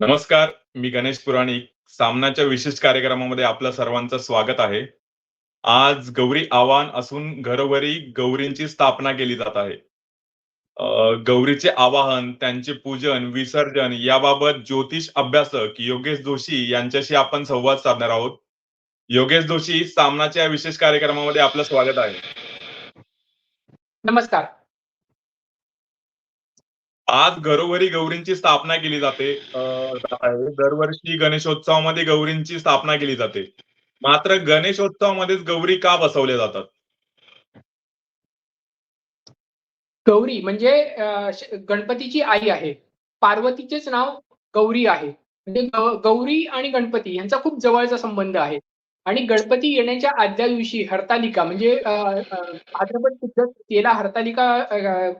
नमस्कार मी गणेश पुराणिक. सामनाच्या विशेष कार्यक्रमामध्ये आपलं सर्वांचं स्वागत आहे. आज गौरी आव्हान असून घरोघरी गौरींची स्थापना केली जात आहे. गौरीचे आवाहन त्यांचे पूजन विसर्जन याबाबत ज्योतिष अभ्यासक योगेश जोशी यांच्याशी आपण संवाद साधणार आहोत. योगेश जोशी सामनाच्या विशेष कार्यक्रमामध्ये आपलं स्वागत आहे. नमस्कार. आज घरोघरी गौरींची स्थापना केली जाते. दरवर्षी गणेशोत्सवामध्ये गौरींची स्थापना केली जाते. मात्र गणेशोत्सवामध्येच गौरी का बसवल्या जातात? गौरी म्हणजे गणपतीची आई आहे. पार्वतीचेच नाव गौरी आहे. म्हणजे गौरी आणि गणपती यांचा खूप जवळचा संबंध आहे. आणि गणपती येण्याच्या आदल्या दिवशी हरतालिका म्हणजे भाद्रपद शुद्ध तेला हरतालिका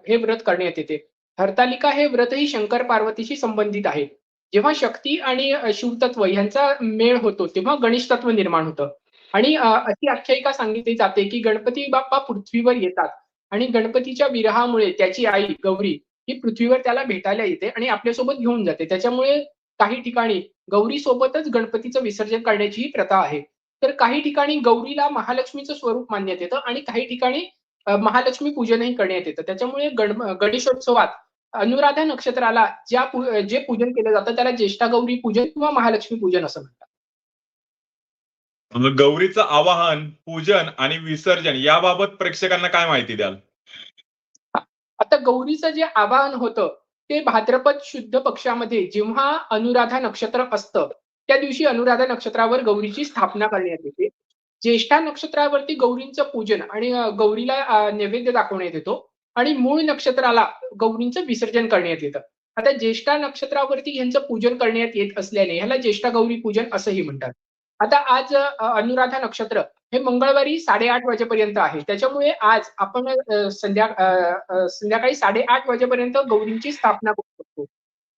हे व्रत करण्यात येते. हरतालिका हे व्रतही शंकर पार्वतीशी संबंधित आहे. जेव्हा शक्ती आणि शिवतत्व यांचा मेळ होतो तेव्हा गणेश तत्व निर्माण होतं. आणि अशी आख्यायिका सांगितली जाते की गणपती बाप्पा पृथ्वीवर येतात आणि गणपतीच्या विरहामुळे त्याची आई गौरी ही पृथ्वीवर त्याला भेटायला येते आणि आपल्यासोबत घेऊन जाते. त्याच्यामुळे काही ठिकाणी गौरी सोबतच गणपतीचं विसर्जन करण्याची ही प्रथा आहे. तर काही ठिकाणी गौरीला महालक्ष्मीचं स्वरूप मानण्यात येतं आणि काही ठिकाणी महालक्ष्मी पूजनही करण्यात येतं. त्याच्यामुळे गण गणेशोत्सवात अनुराधा नक्षत्राला ज्या जे पूजन केलं जातं त्याला ज्येष्ठा गौरी पूजन किंवा महालक्ष्मी पूजन असं म्हणतात. गौरीचं आवाहन पूजन आणि विसर्जन याबाबत प्रेक्षकांना काय माहिती द्याल? आता गौरीचं जे आवाहन होतं ते भाद्रपद शुद्ध पक्षामध्ये जेव्हा अनुराधा नक्षत्र असतं त्या दिवशी अनुराधा नक्षत्रावर गौरीची स्थापना करण्यात येते. ज्येष्ठा नक्षत्रावरती गौरींचं पूजन आणि गौरीला नैवेद्य दाखवण्यात येतो आणि मूळ नक्षत्राला गौरींचं विसर्जन करण्यात येतं. आता ज्येष्ठा नक्षत्रावरती यांचं पूजन करण्यात येत असल्याने ह्याला ज्येष्ठा गौरी पूजन असंही म्हणतात. आता आज अनुराधा नक्षत्र हे मंगळवारी साडेआठ वाजेपर्यंत आहे. त्याच्यामुळे आज आपण संध्या संध्याकाळी साडेआठ वाजेपर्यंत गौरींची स्थापना करू शकतो.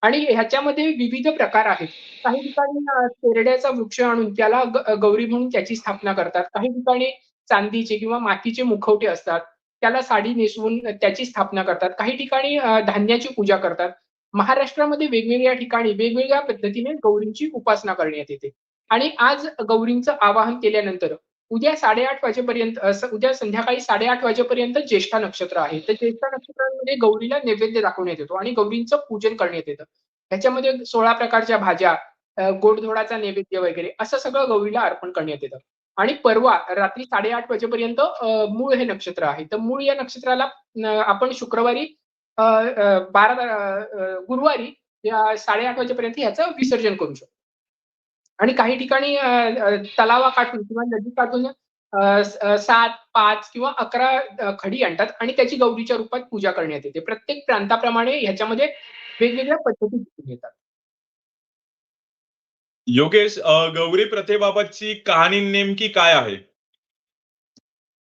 आणि ह्याच्यामध्ये विविध प्रकार आहेत. काही ठिकाणी शेरड्याचा तेरड्याचा वृक्ष आणून त्याला गौरी म्हणून त्याची स्थापना करतात. काही ठिकाणी चांदीचे किंवा मातीचे मुखवटे असतात. त्याला साडी नेसवून त्याची स्थापना करतात. काही ठिकाणी धान्याची पूजा करतात. महाराष्ट्रामध्ये वेगवेगळ्या ठिकाणी वेगवेगळ्या पद्धतीने गौरींची उपासना करण्यात येते. आणि आज गौरींचं आवाहन केल्यानंतर उद्या साडेआठ वाजेपर्यंत उद्या संध्याकाळी साडेआठ वाजेपर्यंत ज्येष्ठा नक्षत्र आहे. तर ज्येष्ठा नक्षत्रामध्ये गौरीला नैवेद्य दाखवण्यात येतो आणि गौरींचं पूजन करण्यात येतं. त्याच्यामध्ये सोळा प्रकारच्या भाज्या गोडधोडाचा नैवेद्य वगैरे असं सगळं गौरीला अर्पण करण्यात येतं. आणि परवा रात्री साडेआठ वाजेपर्यंत मूळ हे नक्षत्र आहे. तर मूळ या नक्षत्राला आपण शुक्रवारी अ, बारा गुरुवारी साडेआठ वाजेपर्यंत याचं विसर्जन करू शकतो. आणि काही ठिकाणी तलावा काढून किंवा नदी अ, सात पाच किंवा अकरा खडी आणतात आणि त्याची गौरीच्या रूपात पूजा करण्यात येते. प्रत्येक प्रांताप्रमाणे ह्याच्यामध्ये वेगवेगळ्या पद्धती दिसून येतात. योगेश गौरी प्रथेबाबतची कहाणी नेमकी काय आहे?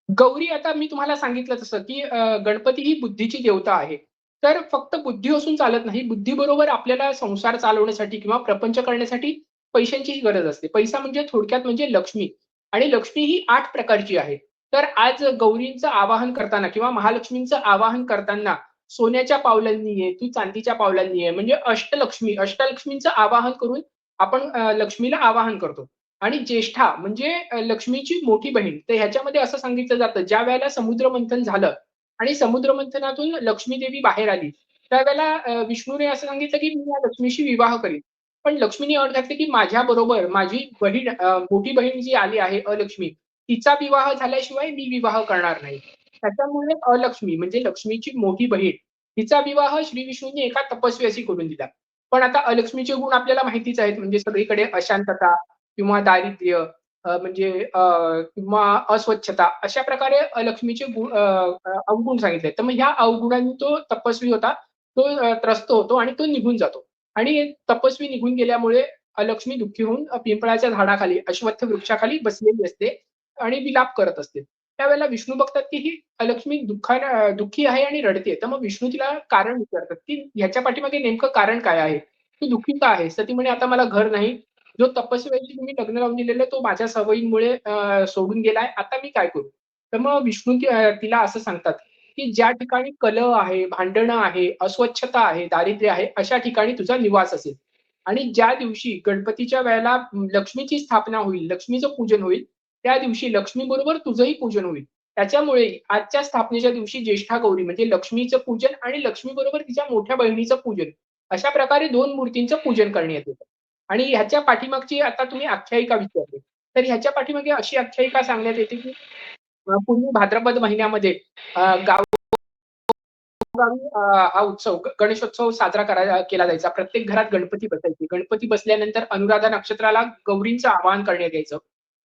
गौरी आता मी तुम्हाला सांगितलं तसं की गणपती ही बुद्धीची देवता आहे. तर फक्त बुद्धी असून चालत नाही. बुद्धीबरोबर आपल्याला संसार चालवण्यासाठी किंवा प्रपंच करण्यासाठी पैशांचीही गरज असते. पैसा म्हणजे थोडक्यात म्हणजे लक्ष्मी. आणि लक्ष्मी ही आठ प्रकारची आहे. तर आज गौरींचं आवाहन करताना किंवा महालक्ष्मींचं आवाहन करताना सोन्याच्या पावलांनी आहे तू चांदीच्या पावलांनी आहे म्हणजे अष्टलक्ष्मी अष्टलक्ष्मींचं आवाहन करून आपण लक्ष्मीला आवाहन करतो. आणि ज्येष्ठा म्हणजे लक्ष्मीची मोठी बहीण. तर ह्याच्यामध्ये असं सांगितलं जातं ज्या वेळेला समुद्र मंथन झालं आणि समुद्र मंथनातून लक्ष्मी देवी बाहेर आली त्यावेळेला विष्णूने असं सांगितलं की मी या लक्ष्मीशी विवाह करीन. पण लक्ष्मीने अट घातली की माझ्या बरोबर माझी बहीण मोठी बहीण जी आली आहे अलक्ष्मी तिचा विवाह झाल्याशिवाय मी विवाह करणार नाही. त्याच्यामुळे अलक्ष्मी म्हणजे लक्ष्मीची मोठी बहीण तिचा विवाह श्री विष्णूने एका तपस्व्याशी करून दिला. पण आता अलक्ष्मीचे गुण आपल्याला माहितीच आहेत म्हणजे सगळीकडे अशांतता किंवा दारिद्र्य म्हणजे किंवा अस्वच्छता अशा प्रकारे लक्ष्मीचे गुण अवगुण सांगितले तर मग ह्या अवगुणांनी तो तपस्वी होता तो त्रस्त होतो आणि तो निघून जातो. आणि तपस्वी निघून गेल्यामुळे लक्ष्मी दुःखी होऊन पिंपळाच्या झाडाखाली अश्वत्थ वृक्षाखाली बसलेली असते आणि विलाप करत असते. त्यावेळेला विष्णू बघतात की ही लक्ष्मी दुःखा दुःखी आहे आणि रडते. तर मग विष्णू तिला कारण विचारतात की ह्याच्या पाठीमागे नेमकं कारण काय आहे? तू दुःखी का आहेस तर ती म्हणे आता मला घर नाही. जो तपस्व्याशी तुम्ही लग्न लावून दिलेलं तो माझ्या सवयींमुळे सोडून गेलाय. आता मी काय करू? तर मग विष्णू तिला असं सांगतात की ज्या ठिकाणी कलह आहे भांडणं आहे अस्वच्छता आहे दारिद्र्य आहे अशा ठिकाणी तुझा निवास असेल. आणि ज्या दिवशी गणपतीच्या वेळेला लक्ष्मीची स्थापना होईल लक्ष्मीचं पूजन होईल त्या दिवशी लक्ष्मी बरोबर तुझंही पूजन होईल. त्याच्यामुळे आजच्या स्थापनेच्या दिवशी ज्येष्ठा गौरी म्हणजे लक्ष्मीचं पूजन आणि लक्ष्मी बरोबर तिच्या मोठ्या बहिणीचं पूजन अशा प्रकारे दोन मूर्तींचं पूजन करण्यात येतं. आणि ह्याच्या पाठीमागची आता तुम्ही आख्यायिका विचारली. तर ह्याच्या पाठीमागे अशी आख्यायिका सांगण्यात येते की पूर्वी भाद्रपद महिन्यामध्ये गाव गावी हा उत्सव गणेशोत्सव साजरा करा केला जायचा. प्रत्येक घरात गणपती बसायचे. गणपती बसल्यानंतर अनुराधा नक्षत्राला गौरींचं आवाहन करण्यात यायचं.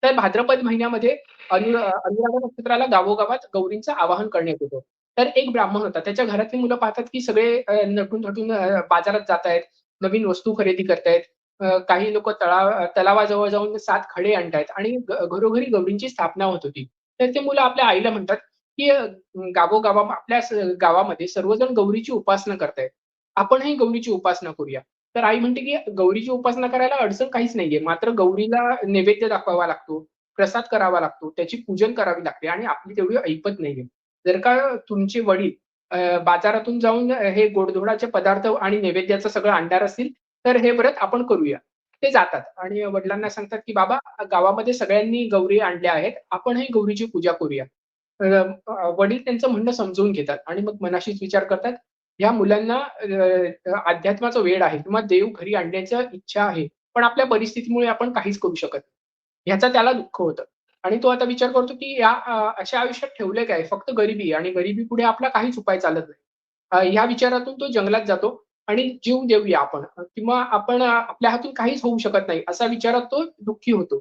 तर भाद्रपद महिन्यामध्ये अनु अनुराधा नक्षत्राला गावोगावात गौरींचं आवाहन करण्यात येतं. तर एक ब्राह्मण होता. त्याच्या घरातली मुलं पाहतात की सगळे नटून थटून बाजारात जात आहेत. नवीन वस्तू खरेदी करतायत काही लोक तळा तलावाजवळ जाऊन सात खडे आणतायत आणि घरोघरी गौरींची स्थापना होत होती. तर ते मुलं आपल्या आईला म्हणतात की गावोगावा आपल्या गावामध्ये सर्वजण गौरीची उपासना करतायत. आपणही गौरीची उपासना करूया. तर आई म्हणते की गौरीची उपासना करायला अडचण काहीच नाहीये. मात्र गौरीला नैवेद्य दाखवावा लागतो प्रसाद करावा लागतो त्याची पूजन करावी लागते आणि आपली तेवढी ऐपत नाहीये. जर का तुमचे वडील बाजारातून जाऊन हे गोडधोडाचे पदार्थ आणि नैवेद्याचं सगळं आणणार असतील तर हे व्रत आपण करूया. ते जातात. आणि वडिलांना सांगतात की बाबा गावामध्ये सगळ्यांनी गौरी आणल्या आहेत. आपणही गौरीची पूजा करूया. वडील त्यांचं म्हणणं समजून घेतात आणि मग मनाशीच विचार करतात या मुलांना अध्यात्माचा वेळ आहे किंवा देव घरी आणण्याची इच्छा आहे पण आपल्या परिस्थितीमुळे आपण काहीच करू शकत नाही. ह्याचा त्याला दुःख होतं. आणि तो आता विचार करतो की या अशा आयुष्यात ठेवले काय? फक्त गरिबी आणि गरिबी पुढे आपला काहीच उपाय चालत नाही. या ह्या विचारातून तो जंगलात जातो. आणि जीव देऊया आपण. किंवा आपण आपल्या हातून काहीच होऊ शकत नाही असा विचारात तो दुःखी होतो.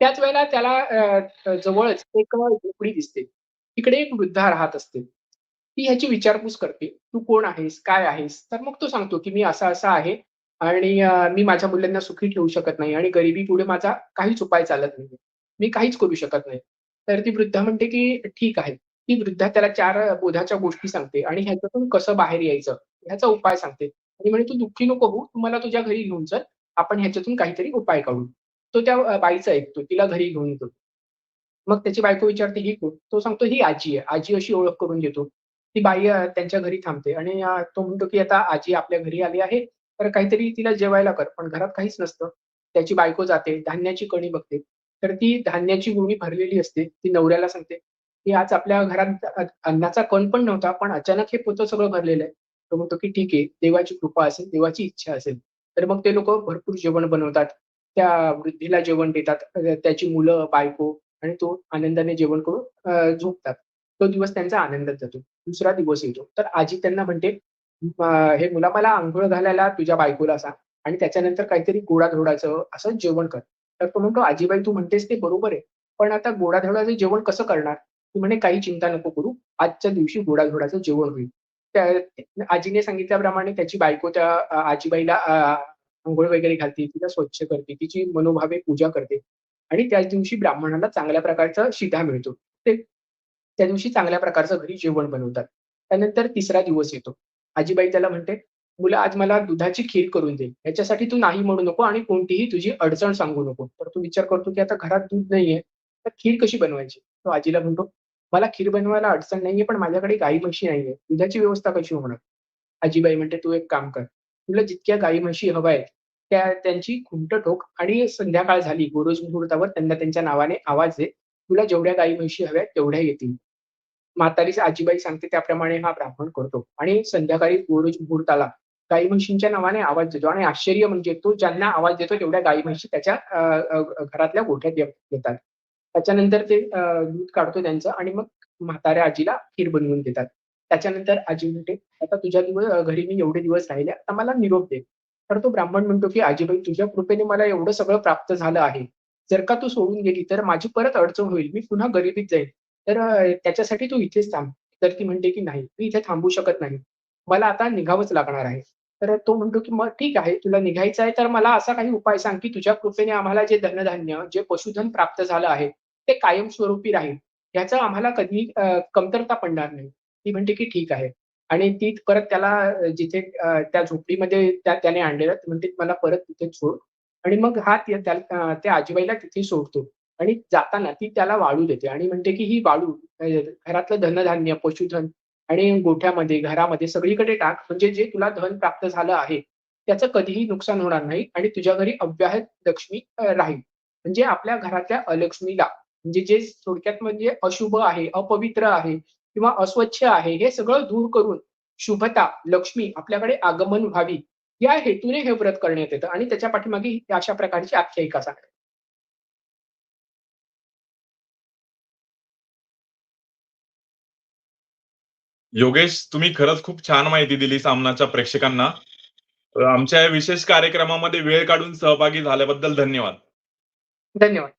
त्याच वेळेला त्याला जवळच एक झोपडी दिसते. तिकडे एक वृद्धा राहत असते. ती ह्याची विचारपूस करते तू कोण आहेस? काय आहेस? तर मग तो सांगतो की मी असा असा आहे आणि मी माझ्या मुलांना सुखी ठेवू शकत नाही आणि गरिबी पुढे माझा काहीच उपाय चालत नाही. मी काहीच करू शकत नाही. तर ती वृद्धा म्हणते की ठीक आहे. ती वृद्धा त्याला चार बोधाच्या गोष्टी सांगते आणि ह्याच्यातून कसं बाहेर यायचं ह्याचा उपाय सांगते. आणि म्हणे तू दुःखी नको हो तू मला तुझ्या घरी घेऊन चल. आपण ह्याच्यातून काहीतरी उपाय काढू. तो त्या बाईचा बाईचं ऐकतो तिला घरी घेऊन येतो मग त्याची बायको विचारते ही कोण? तो सांगतो ही आजी आहे. आजी अशी ओळख करून देतो. ती बाई त्यांच्या घरी थांबते आणि तो म्हणतो की आता आजी आपल्या घरी आली आहे तर काहीतरी तिला जेवायला कर. पण घरात काहीच नसतं. त्याची बायको जाते धान्याची कणी बघते. तर ती धान्याची गुणी भरलेली असते. ती नवऱ्याला सांगते की आज आपल्या घरात अन्नाचा कण पण नव्हता पण अचानक हे पोतं सगळं भरलेलं आहे. तो म्हणतो की ठीक आहे देवाची कृपा असेल देवाची इच्छा असेल तर मग ते लोक भरपूर जेवण बनवतात. त्या वृद्धीला जेवण देतात. त्याची मुलं बायको आणि तो आनंदाने जेवण करून झोपतात. तो दिवस त्यांचा आनंदात जातो. दुसरा दिवस येतो. तर आजी त्यांना म्हणते हे मुला मला आंघोळ घालायला तुझ्या बायकोला सांग आणि त्याच्यानंतर काहीतरी गोडाधोडाचं असं जेवण कर. तर तो म्हणतो आजीबाई तू म्हणतेस ते बरोबर आहे. पण आता गोडाधोडाचं जेवण कसं करणार? तू म्हणे काही चिंता नको करू. आजच्या दिवशी गोडाधोडाचं जेवण होईल. आजीने सांगितल्याप्रमाणे त्याची बायको त्या आजीबाईला आंघोळ वगैरे घालते तिला स्वच्छ करते तिची मनोभावे पूजा करते. आणि त्याच दिवशी ब्राह्मणाला चांगल्या प्रकारचा शिधा मिळतो. ते त्या दिवशी चांगल्या प्रकारचं घरी जेवण बनवतात. त्यानंतर तिसरा दिवस येतो. आजीबाई त्याला म्हणते मुलं आज मला दुधाची खीर करून दे. याच्यासाठी तू नाही म्हणू नको आणि कोणतीही तुझी अडचण सांगू नको. तर तू विचार करतो की आता घरात दूध नाहीये तर खीर कशी बनवायची? तो आजीला म्हणतो मला खीर बनवायला अडचण नाहीये पण माझ्याकडे गाई म्हशी नाहीये. दुधाची व्यवस्था कशी होणार? आजीबाई म्हणते तू एक काम कर. तुला जितक्या गाई म्हशी हव्या आहेत त्या त्यांची खुंट ठोक आणि संध्याकाळ झाली. गोरोज मुहूर्तावर त्यांना त्यांच्या नावाने आवाज दे. तुला जेवढ्या गाई म्हशी हव्या तेवढ्या येतील. म्हातारी आजीबाई सांगते त्याप्रमाणे हा ब्राह्मण करतो. आणि संध्याकाळी गोरोज मुहूर्ताला गाई म्हशींच्या नावाने आवाज देतो. आणि आश्चर्य म्हणजे तो ज्यांना आवाज देतो तेवढ्या गाई म्हशी त्याच्या घरातल्या गोठ्यात येतात. त्याच्यानंतर ते दूध काढतो त्यांचं आणि मग म्हाताऱ्या आजीला खीर बनवून देतात. त्याच्यानंतर आजी म्हणते आता तुझ्या दिवस घरी मी एवढे दिवस राहिले आता मला निरोप दे. तर तो ब्राह्मण म्हणतो की आजीबाई तुझ्या कृपेने मला एवढं सगळं प्राप्त झालं आहे. जर का तू सोडून गेली तर माझी परत अडचण होईल. मी पुन्हा गरिबीत जाईल तर त्याच्यासाठी तू इथेच थांब. तर ती म्हणते की नाही मी इथे थांबू शकत नाही. मला आता निघावंच लागणार आहे. तर तो म्हणतो की मग ठीक आहे तुला निघायचं आहे तर मला असा काही उपाय सांग की तुझ्या कृपेने आम्हाला जे धनधान्य जे पशुधन प्राप्त झालं आहे ते कायमस्वरूपी राहील. याचा आम्हाला कधी कमतरता पडणार नाही. ती म्हणते की ठीक आहे. आणि ती परत त्याला जिथे त्या झोपडीमध्ये त्या त्याने आणलेलं ती म्हणते मला परत तिथे सोड. आणि मग हा त्या त्या- आजीबाईला तिथे सोडतो. आणि जाताना ती त्याला वाळू देते. आणि म्हणते की ही वाळू घरातलं धनधान्य पशुधन आणि गोठ्यामध्ये घरामध्ये सगळीकडे टाक. म्हणजे जे तुला धन प्राप्त झालं आहे त्याचं कधीही नुकसान होणार नाही आणि तुझ्या घरी अव्याहत लक्ष्मी राहील. म्हणजे आपल्या घरातल्या अलक्ष्मीला म्हणजे जे थोडक्यात म्हणजे अशुभ आहे अपवित्र आहे किंवा अस्वच्छ आहे हे सगळं दूर करून शुभता लक्ष्मी आपल्याकडे आगमन व्हावी या हेतूने हे व्रत करण्यात येतं. आणि त्याच्या पाठीमागे अशा प्रकारची आख्यायिका सांगते. योगेश तुम्ही खरंच खूप छान माहिती दिली सामनाच्या प्रेक्षकांना. आमच्या या विशेष कार्यक्रमामध्ये वेळ काढून सहभागी झाल्याबद्दल धन्यवाद. धन्यवाद.